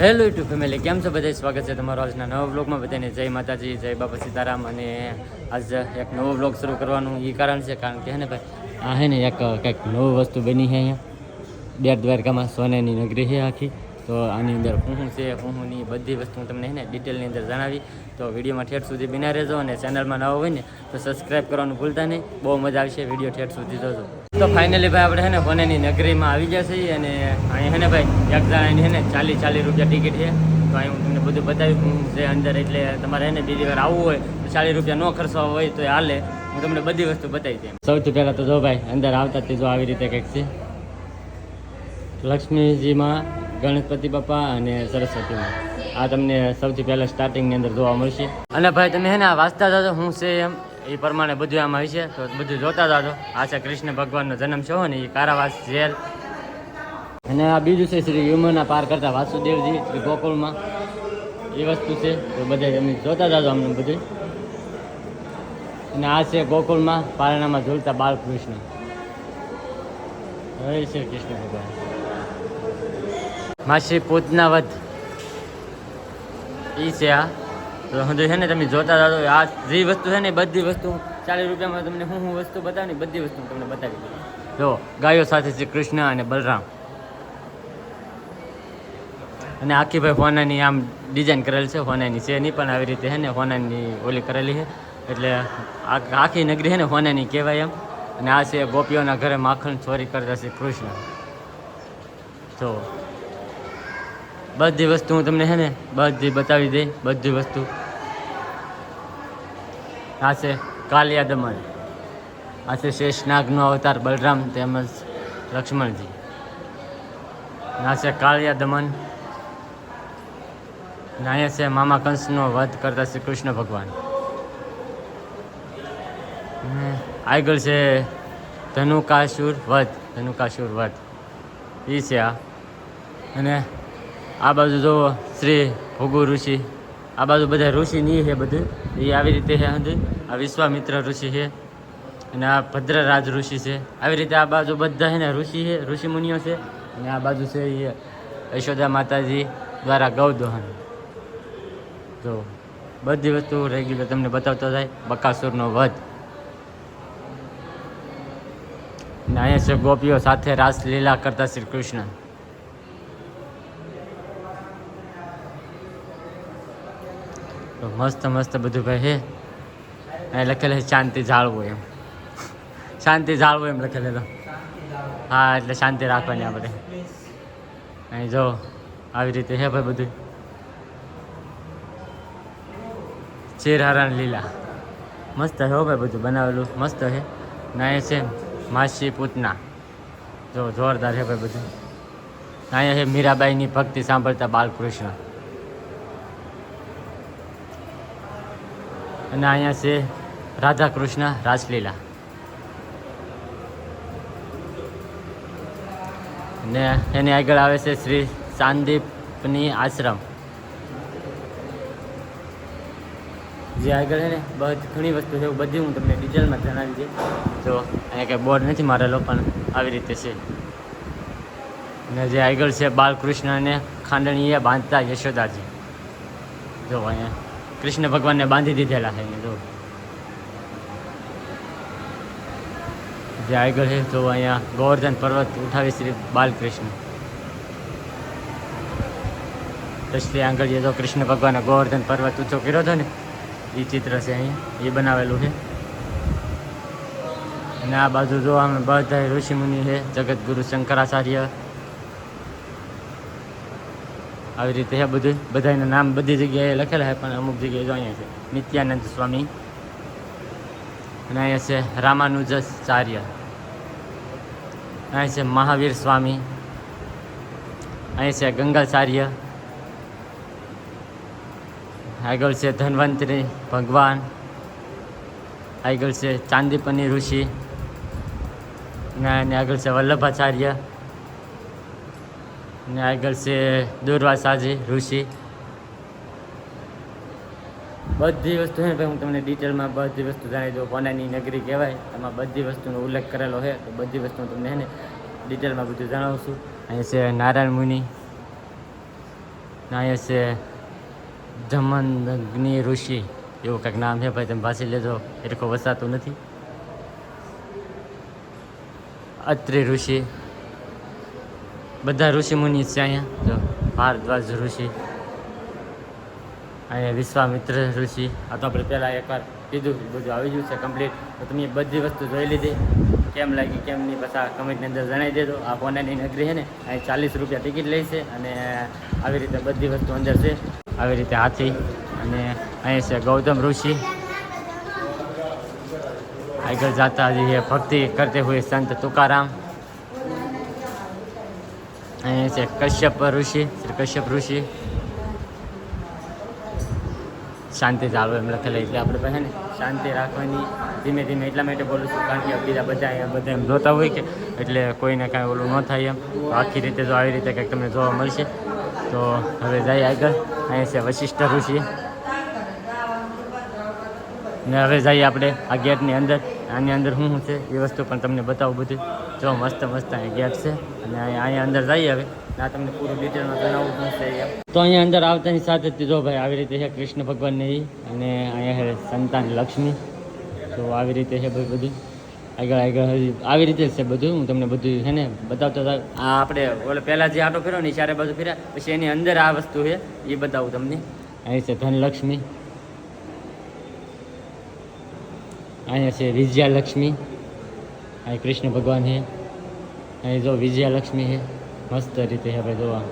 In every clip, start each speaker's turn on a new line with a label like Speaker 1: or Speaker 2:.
Speaker 1: Hello YouTube family કેમ છો બધા સ્વાગત છે તમારો આજના નવા બ્લોગમાં બધાને જય માતાજી, જય બાપા સીતારામ. અને આજ એક નવો બ્લોગ શરૂ કરવાનું એ કારણ છે, કારણ કે હે ને ભાઈ, આ હે ને એક, કંઈક નવું વસ્તુ બની છે અહીંયા. બેટ દ્વારકામાં સોનાની નગરી છે આખી. તો આની અંદર હું શું છે, હું હું ની બધી વસ્તુ તમને હે ને ડિટેલની અંદર જણાવી. તો વિડીયોમાં ઠેઠ સુધી બિના રહેજો અને ચેનલમાં નવો હોય ને, તો સબસ્ક્રાઈબ કરવાનું ભૂલતા નહીં. બહુ મજા આવશે વીડિયો ઠેઠ સુધી જોજો. તો ફાઇનલી ભાઈ આપણે છે ને સોનાની નગરીમાં આવી જશે અને અહીં છે ને ભાઈ એક જણાની છે ને ચાલીસ ચાલીસ રૂપિયા ટિકિટ છે. તો અહીં હું તમને બધું બતાવી હું જે અંદર એટલે તમારે એને બીજી વાર આવવું હોય તો ચાલીસ રૂપિયા ન ખર્ચવા હોય તો હાલે. હું તમને બધી વસ્તુ બતાવી દઉં સૌથી પહેલાં તો જો ભાઈ અંદર આવતા તે જો આવી રીતે કંઈક છે. લક્ષ્મીજીમાં ગણપતિ બાપા અને સરસ્વતીમાં. આ તમને સૌથી પહેલાં સ્ટાર્ટિંગની અંદર જોવા મળશે. અને ભાઈ તમે હે ને વાંચતા જાજો હું છે એમ. એ પ્રમાણે બધું આમાં હશે તો બધું જોતા જાજો. આ કૃષ્ણ ભગવાનનો જન્મ છે ને, એ કારાવાસ જેલ. અને આ બીજું છે શ્રી યુમના પાર કરતા વાસુદેવજી શ્રી ગોકુળમાં. એ વસ્તુ છે તો બધે અમે જોતા જાજો અમને બધું અને આ છે ગોકુળમાં પારણામાં ઝૂલતા બાલકૃષ્ણ હરે શ્રી કૃષ્ણ ભગવાન. માસી પૂતના વધ ઈ છે આ. તો છે ને તમે જોતા જાઓ આ જે વસ્તુ છે ને બધી વસ્તુ ચાલીસ રૂપિયામાં તમને હું હું વસ્તુ બતાવી બધી વસ્તુ તમને બતાવી દઉં. જો, ગાયો સાથે છે કૃષ્ણ અને બલરામ. અને આખી ભાઈ હોનાની આમ ડિઝાઇન કરેલ છે, હોનાની છે નહીં, પણ આવી રીતે છે ને હોનાની ઓલી કરેલી છે. એટલે આખી નગરી છે ને હોનાની કહેવાય એમ. અને આ છે ગોપીઓના ઘરે માખણ ચોરી કરતા છે કૃષ્ણ. જો બધી વસ્તુ હું તમને છે ને બધી બતાવી દઈ, બધી વસ્તુ. આ છે કાલિયા દમન આ છે શેષનાગનો અવતાર બલરામ તેમજ લક્ષ્મણજી. આ છે કાલિયા દમન અહીંયા છે મામા કંસનો વધ કરતા શ્રી કૃષ્ણ ભગવાન. આગળ છે ધનુકાસુર વધ ધનુકાસુર વધ. એ છે આ. અને આ બાજુ જુઓ શ્રી ભોગુ ઋષિ. આ બાજુ બધા ઋષિ ની છે બધું. એ આવી રીતે છે બધું આ વિશ્વામિત્ર ઋષિ છે અને આ ભદ્રરાજ ઋષિ છે. આવી રીતે આ બાજુ બધા છે ને ઋષિ છે, ઋષિ મુનિઓ છે. અને આ બાજુ છે એ યશોદા માતાજી દ્વારા ગૌદહન. તો બધી વસ્તુ રેગ્યુલર તમને બતાવતો થાય બકાસુરનો વધ. અને અહીંયા છે ગોપીઓ સાથે રાસલીલા કરતા શ્રી કૃષ્ણ. તો મસ્ત મસ્ત બધું ભાઈ હે અહીં લખેલું છે, શાંતિ જાળવું એમ. શાંતિ જાળવું એમ લખેલું હા, એટલે શાંતિ રાખવાની આપણે અહીં જો, આવી રીતે હે ભાઈ બધું. ચીરહરણ લીલા. મસ્ત હો ભાઈ બધું બનાવેલું. મસ્ત હે. ના, એ છે માસી પૂતના. જો, જોરદાર હે ભાઈ બધું. અહીંયા છે મીરાબાઈની ભક્તિ સાંભળતા બાલકૃષ્ણ. અને અહીંયા છે રાધા કૃષ્ણ રાસલીલા ને એની આગળ આવે છે શ્રી સાંદીપની આશ્રમ. જે આગળ છે ને, બધી, ઘણી વસ્તુ છે બધી હું તમને ડિટેલમાં જણાવી દઈશ તો અહીંયા કંઈ બોર્ડ નથી મારેલો, પણ આવી રીતે છે. ને જે આગળ છે બાલકૃષ્ણને ખાંડણીએ બાંધતા યશોદાજી. જો અહીંયા. કૃષ્ણ ભગવાનને બાંધી દીધેલા છે જો. જે આગળ છે તો અહીંયા ગોવર્ધન પર્વત ઉઠાવી શ્રી બાલકૃષ્ણ. તસલી આગળ જે જો કૃષ્ણ ભગવાને ગોવર્ધન પર્વત ઊંચો કર્યો હતો ને એ ચિત્ર છે અહીંયા એ બનાવેલું છે. અને આ બાજુ જો અમે બધા ઋષિમુનિ છે જગતગુરુ શંકરાચાર્ય આવી રીતે છે બધું. બધાના નામ બધી જગ્યાએ લખેલા છે, પણ અમુક જગ્યાએ જો અહીંયા છે. નિત્યાનંદ સ્વામી. અને અહીંયા છે રામાનુજાચાર્ય. અહીંયા છે મહાવીર સ્વામી. અહીંયા છે ગંગાચાર્ય. આગળ છે ધન્વંતરી ભગવાન. આગળ છે ચાંદીપની ઋષિ. અને આગળ છે વલ્લભાચાર્ય. ને આગળ છે દુર્વાસાજી ઋષિ. બધી વસ્તુ છે હું તમને ડિટેલમાં બધી વસ્તુ જણાવી દઉં. કોનાની નગરી કહેવાય એમાં બધી વસ્તુનો ઉલ્લેખ કરેલો છે તો બધી વસ્તુ હું તમને ને ડિટેલમાં બધું જણાવું છું. અહીંયા છે નારાયણ મુનિ, અહીંયા છે જમનગ્નિ ઋષિ, એવું કંઈક નામ છે ભાઈ, તમે ભાષી લેજો એટલે વસાતું નથી. અત્રિ ઋષિ. બધા ઋષિમુનિ છે અહીંયા. જો, ભારદ્વાજ ઋષિ, અહીંયા વિશ્વામિત્ર ઋષિ. આ તો આપણે પહેલાં એકવાર કીધું બધું આવી ગયું છે કમ્પ્લીટ તો તમે બધી વસ્તુ જોઈ લીધી. કેમ લાગી, કેમ નહીં પછી આ કમેન્ટની અંદર જણાવી દેજો. આ પોનાની નગરી છે ને, અહીં ચાલીસ રૂપિયા ટિકિટ લે છે અને આવી રીતે બધી વસ્તુ અંદર છે. આવી રીતે હાથી અને અહીં છે ગૌતમ ઋષિ. આગળ જાતા જે ભક્તિ કરતે હોય સંત તુકારામ. અહીંયા છે કશ્યપ ઋષિ, શ્રી કશ્યપ ઋષિ. શાંતિ જાળવે એમ લખેલું એટલે આપણે પાસે ને શાંતિ રાખવાની, ધીમે ધીમે એટલા માટે બોલું છું, કારણ કે બીજા બધા અહીંયા બધા એમ જોતા હોય કે, એટલે કોઈને કાંઈ ઓલું ન થાય એમ. આખી રીતે જો આવી રીતે કંઈક તમને જોવા મળશે. તો હવે જઈએ આગળ. અહીંયા છે વશિષ્ઠ ઋષિ. ને હવે જઈએ આપણે આ ગેટની અંદર. આની અંદર શું શું છે એ વસ્તુ પણ તમને બતાવું બધું. જો મસ્ત મસ્ત અહીંયા ગેટ છે. અને અહીંયા અંદર જઈએ હવે. આ તમને પૂરું ડિટેલમાં જણાવવું પડશે તો અહીંયા અંદર આવતાની સાથે જ જો ભાઈ આવી રીતે છે કૃષ્ણ ભગવાનની અને અહીંયા છે સંતાન લક્ષ્મી. તો આવી રીતે છે ભાઈ બધું. આગળ આગળ આવી રીતે છે બધું. હું તમને બધું છે ને બતાવતો આ આપણે ઓલે પહેલાં જે આટો ફેરો ને ચારે બાજુ ફેર્યા. પછી એની અંદર આ વસ્તુ છે, એ બતાવું તમને. અહીં છે ધનલક્ષ્મી. અહીંયા છે વિજયાલક્ષ્મી. અહીં કૃષ્ણ ભગવાન છે અહીં જો વિજયાલક્ષ્મી છે મસ્ત રીતે છે ભાઈ જોવા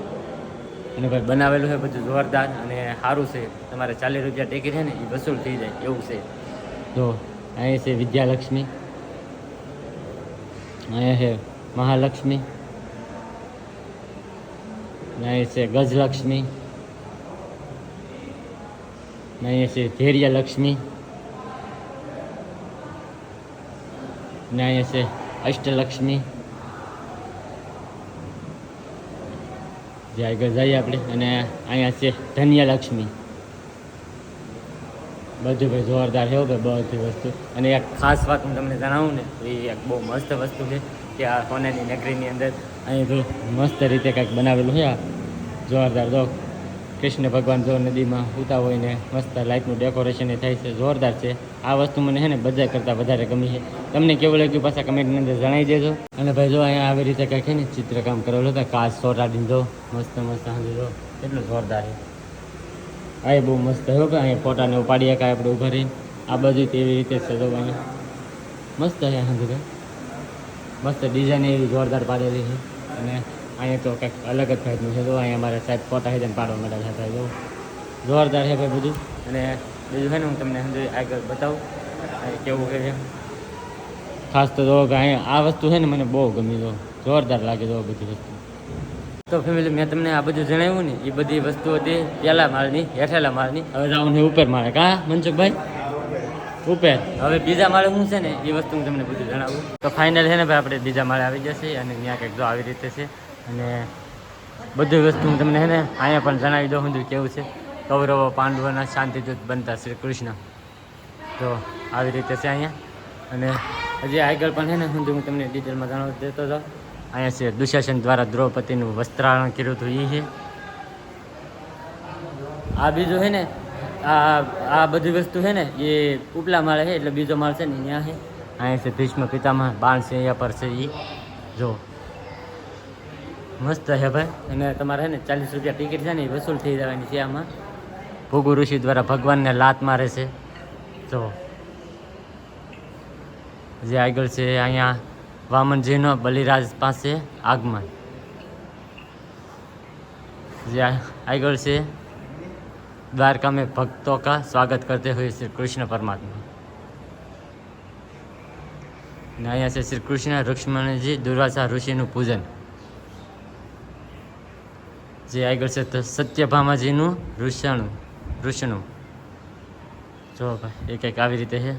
Speaker 1: અને ભાઈ બનાવેલું છે બધું જોરદાર અને સારું છે। તમારે ચાલીસ રૂપિયા ટિકિટ છે ને, એ વસૂલ થઈ જાય, એવું છે। જો અહીં છે વિદ્યાલક્ષ્મી। અહીંયા છે મહાલક્ષ્મી। અને અહીં છે ગજલક્ષ્મી। અને અહીંયા છે ધૈર્યલક્ષ્મી। ને અહીંયા છે અષ્ટલક્ષ્મી જે આગળ જઈએ આપણે અને અહીંયા છે ધન્યલક્ષ્મી। બધું ભાઈ જોરદાર છે ભાઈ, બધી વસ્તુ. અને એક ખાસ વાત હું તમને જણાવું ને, એ એક બહુ મસ્ત વસ્તુ છે કે આ સોનાની નગરીની અંદર અહીં જો મસ્ત રીતે કંઈક બનાવેલું છે આ. જોરદાર જો કૃષ્ણ ભગવાન જો નદીમાં ઉતા હોય ને મસ્ત લાઇટનું ડેકોરેશન એ થાય છે, જોરદાર છે. આ વસ્તુ મને છે ને બધા કરતાં વધારે ગમી છે. તમને કેવું લાગ્યું પાછા કમેન્ટની અંદર જણાવી દેજો. અને ભાઈ જો અહીંયા આવી રીતે કંઈક છે ને ચિત્રકામ કરેલું હતું, કાચ સોટાડીને જો મસ્ત મસ્ત સાંજે જો કેટલું જોરદાર છે. આ બહુ મસ્ત થયો કે અહીંયા ફોટાને ઉપાડીએ કાંઈ આપણે ઊભા રહીને. આ બાજુ તેવી રીતે અહીંયા મસ્ત છે સાંજે મસ્ત ડિઝાઇન એવી જોરદાર પાડેલી છે. અને અહીંયા તો કંઈક અલગ જ ભાઈનું છે. તો અહીંયા અમારે સાહેબ ફોટા છે પાડવા માટે છે જો જોરદાર છે ભાઈ બધું. અને બીજું છે ને હું તમને સમજી આગળ બતાવું. કેવું છે? ખાસ તો કે અહીંયા આ વસ્તુ છે ને મને બહુ ગમી. જો જોરદાર લાગે જો બધી વસ્તુ. તો ફેમિલી મેં તમને આ બધું જણાવ્યું ને, એ બધી વસ્તુ હતી પહેલા માળની હેઠેલા માળની હવે જાઉં ને ઉપર માળે કા, મનસુખભાઈ? ઉપર. હવે બીજા માળે શું છે ને, એ વસ્તુ હું તમને બધું જણાવું. તો ફાઇનલ છે ને ભાઈ, આપણે બીજા માળે આવી જશે અને ત્યાં કંઈક જો આવી રીતે છે. અને બધી વસ્તુ હું તમને ને અહીંયા પણ જણાવી દઉં છું કેવું છે. કૌરવો, પાંડવોના શાંતિદૂત બનતા શ્રી કૃષ્ણ. તો આવી રીતે છે અહીંયા. અને હજી આગળ પણ છે ને હું હું તમને ડિટેલમાં જણાવી દેતો હતો અહીંયા છે દુશાસન દ્વારા દ્રૌપદીનું વસ્ત્રારણ કર્યું હતું એ છે આ બીજું છે ને, આ આ બધી વસ્તુ છે ને, એ ઉપલા માળે છે એટલે બીજો માળ છે ને ત્યાં છે અહીંયા છે ભીષ્મ પિતામાં બાણ છે અહીંયા પર છે એ જો મસ્ત છે ભાઈ. અને તમારે છે ને ચાલીસ રૂપિયા ટિકિટ છે ને એ વસૂલ થઈ જવાની છે આમાં. ભોગુ ઋષિ દ્વારા ભગવાનને લાત મારે છે. તો જે આગળ છે અહીંયા વામનજીનો બલિરાજ પાસે આગમન. જે આગળ છે દ્વારકા મેં ભક્તો કા સ્વાગત કરતે હોય શ્રી કૃષ્ણ પરમાત્મા. ને અહીંયા છે શ્રી કૃષ્ણ રુક્ષ્મણજી દુર્વાસા ઋષિનું પૂજન. જે આગળ છે સત્યભામાજીનું ઋષણું ઋષણું. જો ભાઈ એક એક આવી રીતે છે.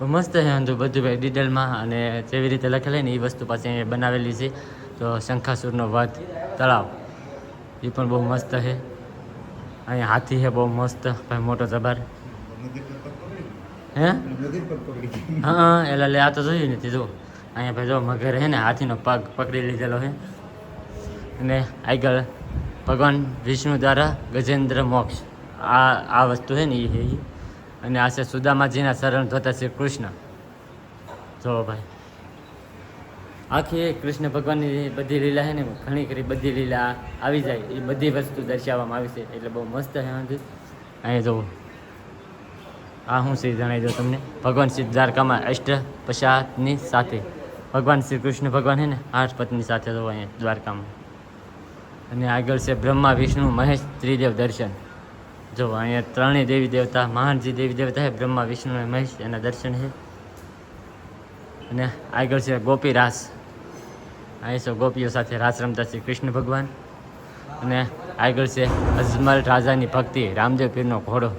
Speaker 1: મસ્ત છે અંધુ બધું ભાઈ, ડિટેલમાં અને જેવી રીતે લખેલી ને એ વસ્તુ પાસે બનાવેલી છે. તો શંખાસુરનો વધ, તળાવ, એ પણ બહુ મસ્ત છે. અહીંયા હાથી છે, બહુ મસ્ત. ભાઈ, મોટો જબર. હે? હા એટલે આ તો જોયું નથી જો અહીંયા ભાઈ, જો, મગર છે ને, હાથીનો પગ પકડી લીધેલો છે. અને આગળ ભગવાન વિષ્ણુ દ્વારા ગજેન્દ્ર મોક્ષ. આ આ વસ્તુ છે ને એ અને આ છે સુદામાજીના શરણ ધોતા શ્રી કૃષ્ણ. જો ભાઈ. આખી કૃષ્ણ ભગવાનની બધી લીલા છે ને, ઘણી ખરી બધી લીલા આવી જાય. એ બધી વસ્તુ દર્શાવવામાં આવી છે. એટલે બહુ મસ્ત છે અહીંયા જુઓ. આ હું શ્રી જણાવી દઉં તમને. ભગવાન શ્રી દ્વારકામાં અષ્ટ પશાતની સાથે. ભગવાન શ્રી કૃષ્ણ ભગવાન છે ને, આઠ પત્ની સાથે જોવો અહીંયા દ્વારકામાં. અને આગળ છે બ્રહ્મા, વિષ્ણુ, મહેશ, ત્રિદેવ દર્શન. જો અહીંયા ત્રણેય દેવી દેવતા, મહાનજી દેવી દેવતા છે, બ્રહ્મા, વિષ્ણુ અને મહેશ, એના દર્શન છે. અને આગળ છે ગોપી રાસ. અહીં છે ગોપીઓ સાથે રાસ રમતા શ્રી કૃષ્ણ ભગવાન. અને આગળ છે અજમલ રાજાની ભક્તિ, રામદેવ પીરનો ઘોડો.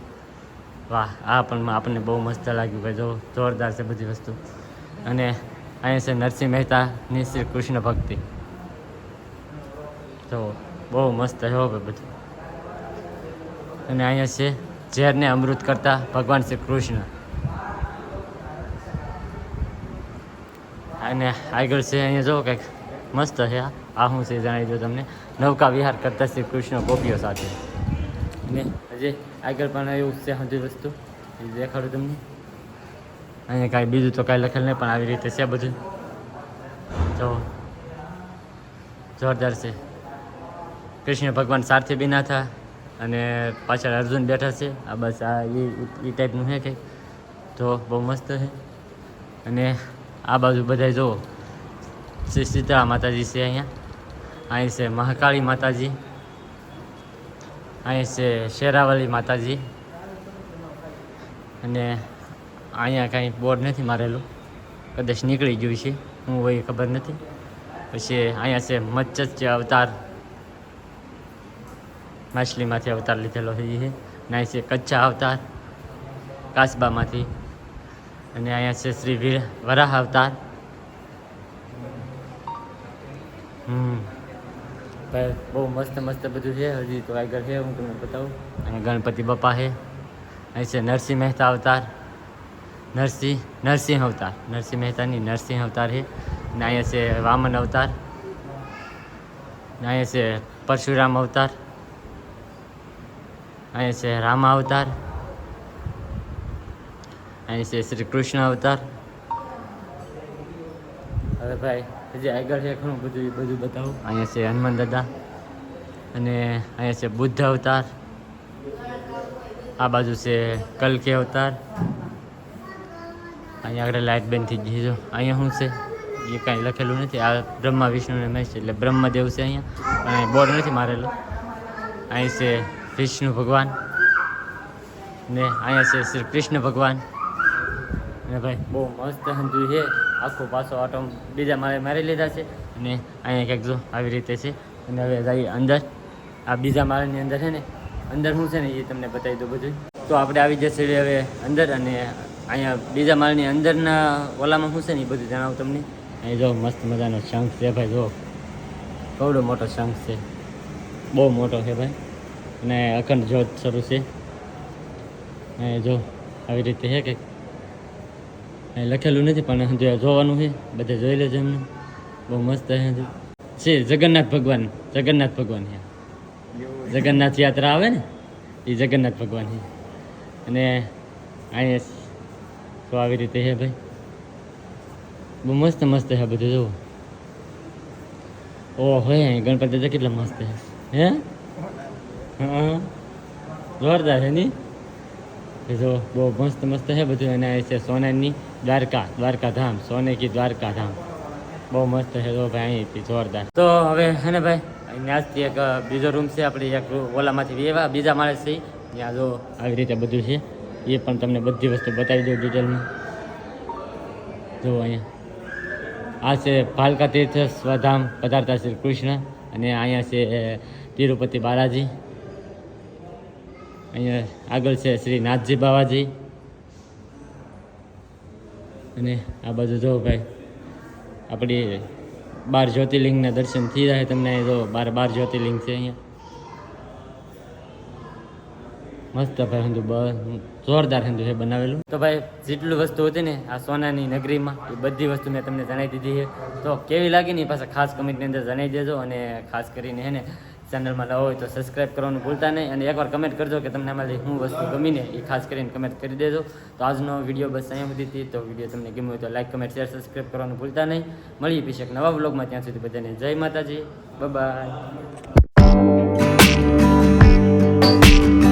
Speaker 1: વાહ, આ પણ આપણને બહુ મસ્ત લાગ્યું કે જો જોરદાર છે બધી વસ્તુ. અને અહીંયા છે નરસિંહ મહેતાની શ્રી કૃષ્ણ ભક્તિ. તો બહુ મસ્ત છે હો ભાઈ બધું. અને અહીંયા છે ઝેરને અમૃત કરતા ભગવાન શ્રી કૃષ્ણ. અને આગળ છે અહીંયા જો કંઈક મસ્ત છે આ. હું છે જણાવી દઉં તમને. નૌકા વિહાર કરતા શ્રી કૃષ્ણ ગોપીઓ સાથે. અને હજી આગળ પણ એવું છે હજી વસ્તુ. એ દેખાડું તમને. અહીંયા કાંઈ બીજું તો કાંઈ લખેલ નહીં, પણ આવી રીતે છે બધું. જો જોરદાર છે. કૃષ્ણ ભગવાન સારથી બીના થા અને પાછળ અર્જુન બેઠા છે. આ બસ આ એ એ ટાઈપનું છે કંઈક. તો બહુ મસ્ત છે અને આ બાજુ બધા જુઓ શ્રી સીતા માતાજી છે અહીંયા. અહીં છે મહાકાળી માતાજી. અહીં છે શેરાવાલી માતાજી. અને અહીંયા કાંઈ બોર્ડ નથી મારેલું. કદાચ નીકળી ગયું છે. હું હોય ખબર નથી. પછી અહીંયા છે મત્સ્ય અવતાર માછલીમાંથી અવતાર લીધેલો છે એ છે અને કચ્છા અવતાર, કાસબામાંથી. અને અહીંયા છે શ્રી વીર વરાહ અવતાર. હમ. ભાઈ, બહુ મસ્ત મસ્ત બધું છે. હજી તો આગળ છે, હું તમને બતાવું. અહીંયા ગણપતિ બાપા છે. અહીં છે નરસિંહ મહેતા અવતાર. નરસિંહ નરસિંહ અવતાર. નરસિંહ મહેતાની નરસિંહ અવતાર છે. અને અહીંયા છે વામન અવતાર. અને અહીંયા છે પરશુરામ અવતાર. અહીંયા છે રામા અવતાર. અહીં છે શ્રી કૃષ્ણ અવતાર. હવે ભાઈ, હજી આગળ છે ઘણું બધું બધું બતાવું. અહીંયા છે હનુમાન દાદા અને અહીંયા છે બુદ્ધ અવતાર. આ બાજુ છે કલકી અવતાર. અહીંયા આગળ લાઇટ બેન થઈ ગઈ અહીંયા શું છે? એ કાંઈ લખેલું નથી. આ બ્રહ્મા વિષ્ણુને મેં છે. એટલે બ્રહ્મદેવ છે અહીંયા. પણ અહીં બોર્ડ નથી મારેલો. અહીં છે વિષ્ણુ ભગવાન. ને અહીંયા છે શ્રી કૃષ્ણ ભગવાન. અને ભાઈ, બહુ મસ્ત હંધુ છે. આખો પાછો આટો બીજા મારે મારી લીધા છે. અને અહીંયા ક્યાંક જો આવી રીતે છે. અને હવે જઈએ અંદર. આ બીજા માળની અંદર છે ને, અંદર શું છે ને એ તમને બતાવી દઉં બધું. તો આપણે આવી જશે હવે અંદર અને અહીંયા બીજા માળની અંદરના ઓલામાં શું છે ને એ બધું જણાવું તમને. અહીં જો મસ્ત મજાનો શંખ છે ભાઈ, જો. કવડો મોટો શંખ છે. બહુ મોટો છે ભાઈ. અને અખંડ જ્યોત શરૂ છે. અહીં જો આવી રીતે છે કંઈક. લખેલું નથી, પણ જો જોવાનું છે. બધે જોઈ લેજો એમને. બહુ મસ્ત છે, જગન્નાથ ભગવાન. જગન્નાથ ભગવાન છે જગન્નાથ યાત્રા આવે ને એ જગન્નાથ ભગવાન છે અને અહીંયા તો આવી રીતે છે ભાઈ. બહુ મસ્ત મસ્ત છે બધું, જુઓ. ઓહો અહીં ગણપતિ કેટલા મસ્ત છે હે. હા? જોરદાર છે ની જો બહુ મસ્ત મસ્ત છે બધું. અને અહીં છે સોનાની દ્વારકા દ્વારકા ધામ સોને કી દ્વારકા ધામ બહુ મસ્ત છે જો ભાઈ, અહીંથી જોરદાર. તો હવે હે ને ભાઈ આજથી એક બીજો રૂમ છે. આપણે એક ઓલામાંથી એવા બીજા માળે છે. ત્યાં જો આવી રીતે બધું છે. એ પણ તમને બધી વસ્તુ બતાવી દઉં ડિટેલમાં જો અહીંયા. આ છે ભાલકા તીર્થ સ્વધામ પધારતા શ્રી કૃષ્ણ. અને અહીંયા છે તિરુપતિ બાલાજી. અહીંયા આગળ છે શ્રી નાથજી બાવાજી. અને આ બાજુ જો ભાઈ, આપણી બાર જ્યોતિર્લિંગના દર્શન થઈ જાય તમને જો બાર બાર જ્યોતિર્લિંગ છે અહીંયા. મસ્ત ભાઈ હિન્દુ જોરદાર હિન્દુ છે બનાવેલું. તો ભાઈ, જેટલું વસ્તુ હતી ને આ સોનાની નગરીમાં, એ બધી વસ્તુ મેં તમને જણાવી દીધી છે. તો કેવી લાગી ને પાછા ખાસ કમેન્ટની અંદર જણાવી દેજો અને ખાસ કરીને હે ને ચેનલમાં નવો હોય તો સબસ્ક્રાઈબ કરવાનું ભૂલતા નહીં અને એકવાર કમેન્ટ કરજો કે તમને આમાંથી શું વસ્તુ ગમીને એ ખાસ કરીને કમેન્ટ કરી દેજો. તો આજનો વીડિયો બસ અહીંયા સુધી હતી. તો વીડિયો તમને ગમ્યો હોય તો લાઈક કમેન્ટ શેર સબસ્ક્રાઈબ કરવાનું ભૂલતા નહીં. મળીએ પછી એક નવા બ્લોગમાં ત્યાં સુધી બધાને જય માતાજી. બાય